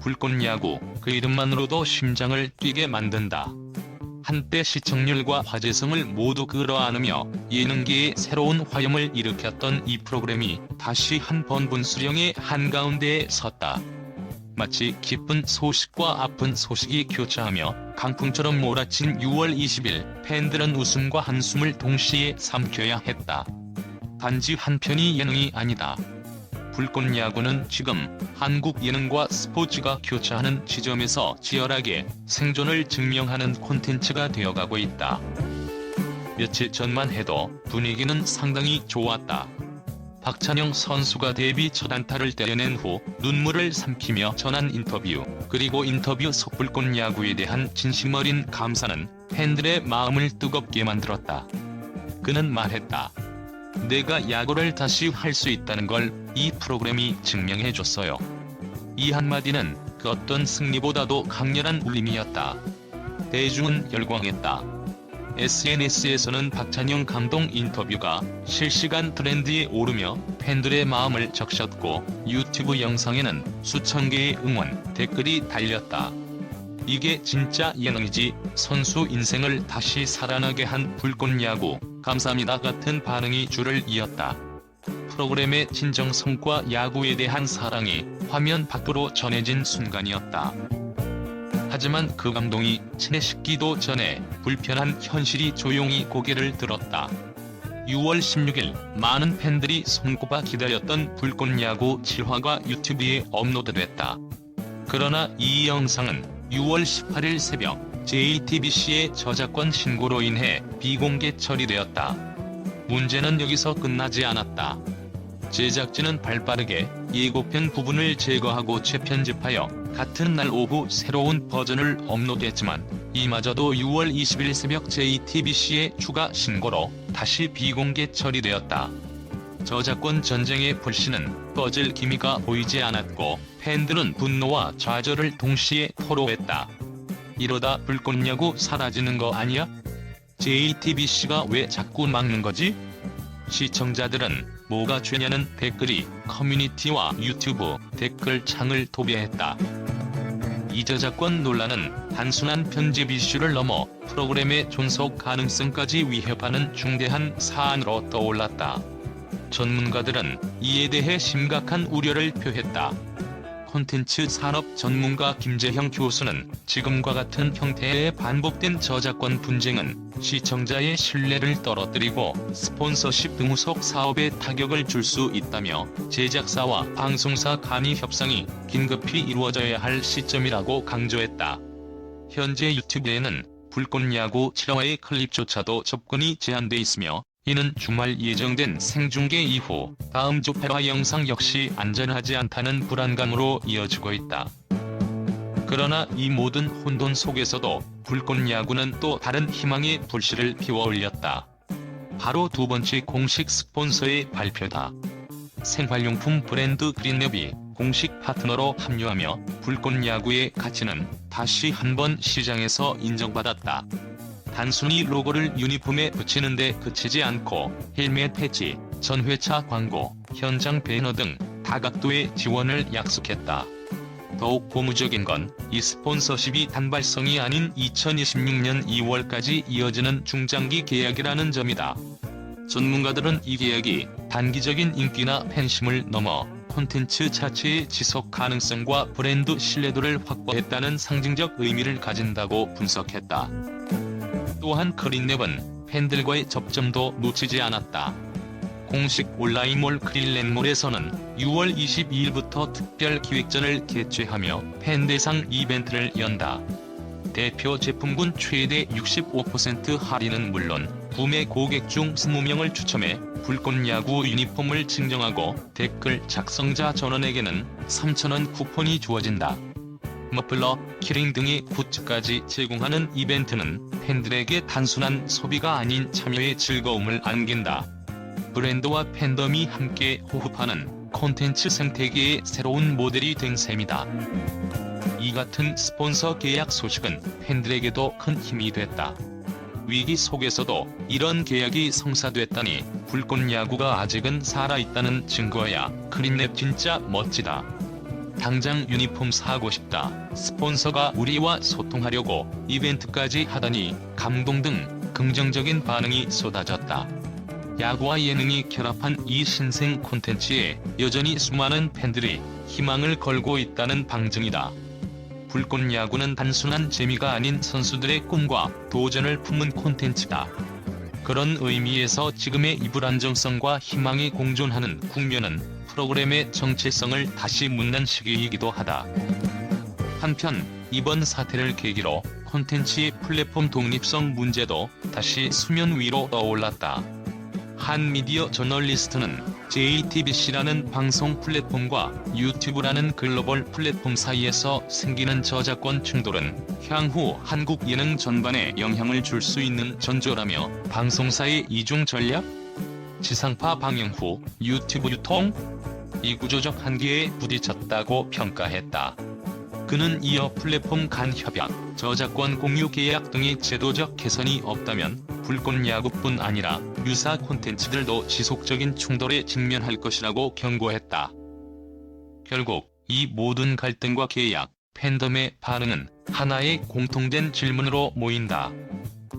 불꽃 야구 그 이름만으로도 심장을 뛰게 만든다. 한때 시청률과 화제성을 모두 끌어안으며 예능계에 새로운 화염을 일으켰던 이 프로그램이 다시 한 번 분수령의 한가운데에 섰다. 마치 기쁜 소식과 아픈 소식이 교차하며 강풍처럼 몰아친 6월 20일 팬들은 웃음과 한숨을 동시에 삼켜야 했다. 단지 한 편이 예능이 아니다. 불꽃 야구는 지금 한국 예능과 스포츠가 교차하는 지점에서 치열하게 생존을 증명하는 콘텐츠가 되어가고 있다. 며칠 전만 해도 분위기는 상당히 좋았다. 박찬영 선수가 데뷔 첫 안타를 때려낸 후 눈물을 삼키며 전한 인터뷰, 그리고 인터뷰 속 불꽃 야구에 대한 진심 어린 감사는 팬들의 마음을 뜨겁게 만들었다. 그는 말했다. 내가 야구를 다시 할 수 있다는 걸 이 프로그램이 증명해줬어요. 이 한마디는 그 어떤 승리보다도 강렬한 울림이었다. 대중은 열광했다. SNS에서는 박찬영 감독 인터뷰가 실시간 트렌드에 오르며 팬들의 마음을 적셨고 유튜브 영상에는 수천 개의 응원, 댓글이 달렸다. 이게 진짜 예능이지 선수 인생을 다시 살아나게 한 불꽃야구 감사합니다 같은 반응이 줄을 이었다. 프로그램의 진정성과 야구에 대한 사랑이 화면 밖으로 전해진 순간이었다. 하지만 그 감동이 친해식기도 전에 불편한 현실이 조용히 고개를 들었다. 6월 16일 많은 팬들이 손꼽아 기다렸던 불꽃야구 7화가 유튜브에 업로드됐다. 그러나 이 영상은 6월 18일 새벽 JTBC의 저작권 신고로 인해 비공개 처리되었다. 문제는 여기서 끝나지 않았다. 제작진은 발빠르게 예고편 부분을 제거하고 재편집하여 같은 날 오후 새로운 버전을 업로드했지만 이마저도 6월 20일 새벽 JTBC의 추가 신고로 다시 비공개 처리되었다. 저작권 전쟁의 불씨는 꺼질 기미가 보이지 않았고 팬들은 분노와 좌절을 동시에 토로했다. 이러다 불꽃야구 사라지는 거 아니야? JTBC가 왜 자꾸 막는 거지? 시청자들은 뭐가 죄냐는 댓글이 커뮤니티와 유튜브 댓글 창을 도배했다. 이 저작권 논란은 단순한 편집 이슈를 넘어 프로그램의 존속 가능성까지 위협하는 중대한 사안으로 떠올랐다. 전문가들은 이에 대해 심각한 우려를 표했다. 콘텐츠 산업 전문가 김재형 교수는 지금과 같은 형태의 반복된 저작권 분쟁은 시청자의 신뢰를 떨어뜨리고 스폰서십 등 후속 사업에 타격을 줄 수 있다며 제작사와 방송사 간의 협상이 긴급히 이루어져야 할 시점이라고 강조했다. 현재 유튜브에는 불꽃 야구 7화의 클립조차도 접근이 제한돼 있으며 이는 주말 예정된 생중계 이후 다음 주 8화 영상 역시 안전하지 않다는 불안감으로 이어지고 있다. 그러나 이 모든 혼돈 속에서도 불꽃 야구는 또 다른 희망의 불씨를 피워 올렸다. 바로 두 번째 공식 스폰서의 발표다. 생활용품 브랜드 그린랩이 공식 파트너로 합류하며 불꽃 야구의 가치는 다시 한번 시장에서 인정받았다. 단순히 로고를 유니폼에 붙이는데 그치지 않고 헬멧 패치, 전회차 광고, 현장 배너 등 다각도의 지원을 약속했다. 더욱 고무적인 건 이 스폰서십이 단발성이 아닌 2026년 2월까지 이어지는 중장기 계약이라는 점이다. 전문가들은 이 계약이 단기적인 인기나 팬심을 넘어 콘텐츠 자체의 지속 가능성과 브랜드 신뢰도를 확보했다는 상징적 의미를 가진다고 분석했다. 또한 크린랩은 팬들과의 접점도 놓치지 않았다. 공식 온라인몰 크릴렛몰에서는 6월 22일부터 특별 기획전을 개최하며 팬 대상 이벤트를 연다. 대표 제품군 최대 65% 할인은 물론 구매 고객 중 20명을 추첨해 불꽃 야구 유니폼을 증정하고 댓글 작성자 전원에게는 3,000원 쿠폰이 주어진다. 머플러, 키링 등의 굿즈까지 제공하는 이벤트는 팬들에게 단순한 소비가 아닌 참여의 즐거움을 안긴다. 브랜드와 팬덤이 함께 호흡하는 콘텐츠 생태계의 새로운 모델이 된 셈이다. 이 같은 스폰서 계약 소식은 팬들에게도 큰 힘이 됐다. 위기 속에서도 이런 계약이 성사됐다니 불꽃 야구가 아직은 살아있다는 증거야. 크린랩 진짜 멋지다. 당장 유니폼 사고 싶다. 스폰서가 우리와 소통하려고 이벤트까지 하다니 감동 등 긍정적인 반응이 쏟아졌다. 야구와 예능이 결합한 이 신생 콘텐츠에 여전히 수많은 팬들이 희망을 걸고 있다는 방증이다. 불꽃 야구는 단순한 재미가 아닌 선수들의 꿈과 도전을 품은 콘텐츠다. 그런 의미에서 지금의 이 불안정성과 희망이 공존하는 국면은 프로그램의 정체성을 다시 묻는 시기이기도 하다. 한편 이번 사태를 계기로 콘텐츠의 플랫폼 독립성 문제도 다시 수면 위로 떠올랐다. 한 미디어 저널리스트는 JTBC라는 방송 플랫폼과 유튜브라는 글로벌 플랫폼 사이에서 생기는 저작권 충돌은 향후 한국 예능 전반에 영향을 줄 수 있는 전조라며 방송사의 이중 전략? 지상파 방영 후 유튜브 유통? 이 구조적 한계에 부딪혔다고 평가했다. 그는 이어 플랫폼 간 협약, 저작권 공유 계약 등의 제도적 개선이 없다면 불꽃 야구뿐 아니라 유사 콘텐츠들도 지속적인 충돌에 직면할 것이라고 경고했다. 결국 이 모든 갈등과 계약, 팬덤의 반응은 하나의 공통된 질문으로 모인다.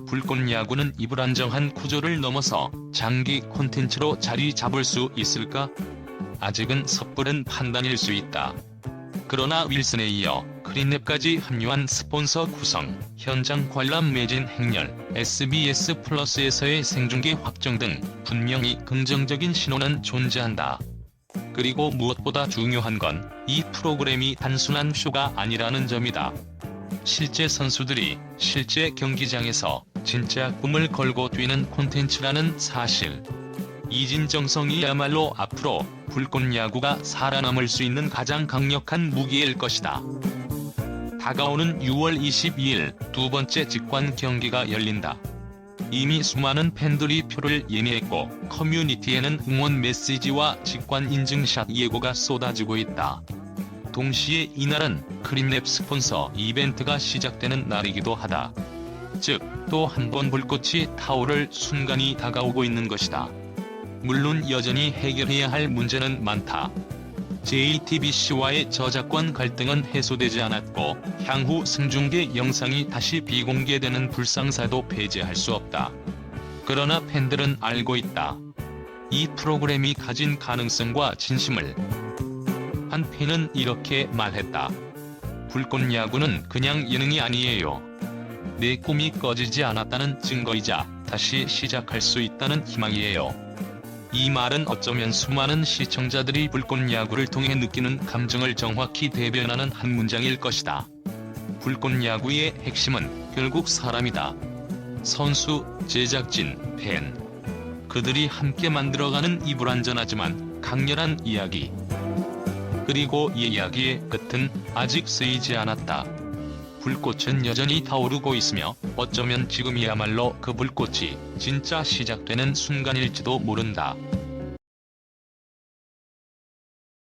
불꽃 야구는 이 불안정한 구조를 넘어서 장기 콘텐츠로 자리 잡을 수 있을까? 아직은 섣부른 판단일 수 있다. 그러나 윌슨에 이어 크린랩까지 합류한 스폰서 구성, 현장 관람 매진 행렬, SBS 플러스에서의 생중계 확정 등 분명히 긍정적인 신호는 존재한다. 그리고 무엇보다 중요한 건 이 프로그램이 단순한 쇼가 아니라는 점이다. 실제 선수들이 실제 경기장에서 진짜 꿈을 걸고 뛰는 콘텐츠라는 사실. 이진정성이야말로 앞으로 불꽃 야구가 살아남을 수 있는 가장 강력한 무기일 것이다. 다가오는 6월 22일 두 번째 직관 경기가 열린다. 이미 수많은 팬들이 표를 예매했고 커뮤니티에는 응원 메시지와 직관 인증샷 예고가 쏟아지고 있다. 동시에 이날은 크림랩 스폰서 이벤트가 시작되는 날이기도 하다. 즉, 또 한 번 불꽃이 타오를 순간이 다가오고 있는 것이다. 물론 여전히 해결해야 할 문제는 많다. JTBC와의 저작권 갈등은 해소되지 않았고 향후 승중계 영상이 다시 비공개되는 불상사도 배제할 수 없다. 그러나 팬들은 알고 있다. 이 프로그램이 가진 가능성과 진심을 한 팬은 이렇게 말했다. 불꽃 야구는 그냥 예능이 아니에요. 내 꿈이 꺼지지 않았다는 증거이자 다시 시작할 수 있다는 희망이에요. 이 말은 어쩌면 수많은 시청자들이 불꽃 야구를 통해 느끼는 감정을 정확히 대변하는 한 문장일 것이다. 불꽃 야구의 핵심은 결국 사람이다. 선수, 제작진, 팬. 그들이 함께 만들어가는 이 불완전하지만 강렬한 이야기. 그리고 이 이야기의 끝은 아직 쓰이지 않았다. 불꽃은 여전히 타오르고 있으며 어쩌면 지금이야말로 그 불꽃이 진짜 시작되는 순간일지도 모른다.